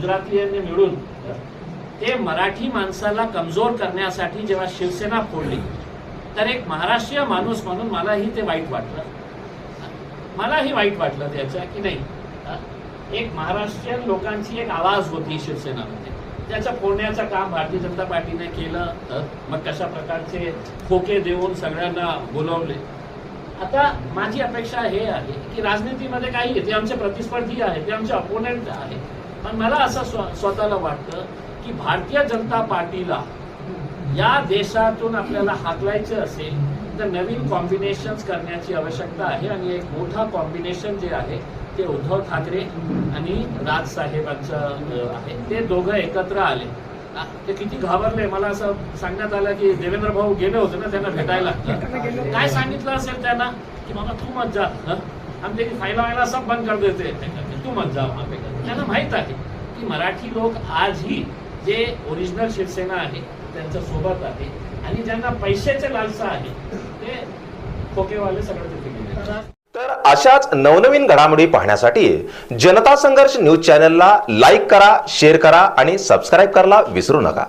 गुजरातीयांनी मिळून ते मराठी माणसाला कमजोर करण्यासाठी जेव्हा शिवसेना फोडली तर एक महाराष्ट्रीय माणूस म्हणून मलाही ते वाईट वाटलं. मलाही वाईट वाटलं त्याचं की नाही. एक महाराष्ट्रीयन लोकांची एक आवाज होती शिवसेनामध्ये. त्याचं फोडण्याचं काम भारतीय जनता पार्टीने केलं मग कशा प्रकारचे खोके देऊन सगळ्यांना बोलवले. आता माझी अपेक्षा हे आहे की राजनीतीमध्ये काही आहे ते आमचे प्रतिस्पर्धी आहे ते आमचे अपोनेंट आहे पण मला असं स्व- स्वतःला वाटतं की भारतीय जनता पार्टीला या देशातून आपल्याला हाकलायचं असेल तर नवीन कॉम्बिनेशन्स करण्याची आवश्यकता आहे आणि एक मोठा कॉम्बिनेशन जे आहे ते उद्धव ठाकरे आणि राज साहेबांचं आहे. ते दोघं एकत्र आले. ते किती घाबरले. मला असं सांगण्यात आलं की देवेंद्र भाऊ गेले होते ना त्यांना भेटायला. काय सांगितलं असेल त्यांना? की बाबा तू मत जा. हं? हम फायला वायला सब बंद कर देते. तू मत जा वहां पे. त्यांना माहीत आहे की मराठी लोक आजही जे ओरिजिनल शिवसेना आहे त्यांच्यासोबत आहे आणि ज्यांना पैशाचे लालसा आहे ते खोकेवाले सगळं तिथे गेले. तर अशाच नवनवीन घडामोडी पाहण्यासाठी जनता संघर्ष न्यूज चॅनलला लाईक करा शेअर करा आणि सबस्क्राईब करायला विसरू नका.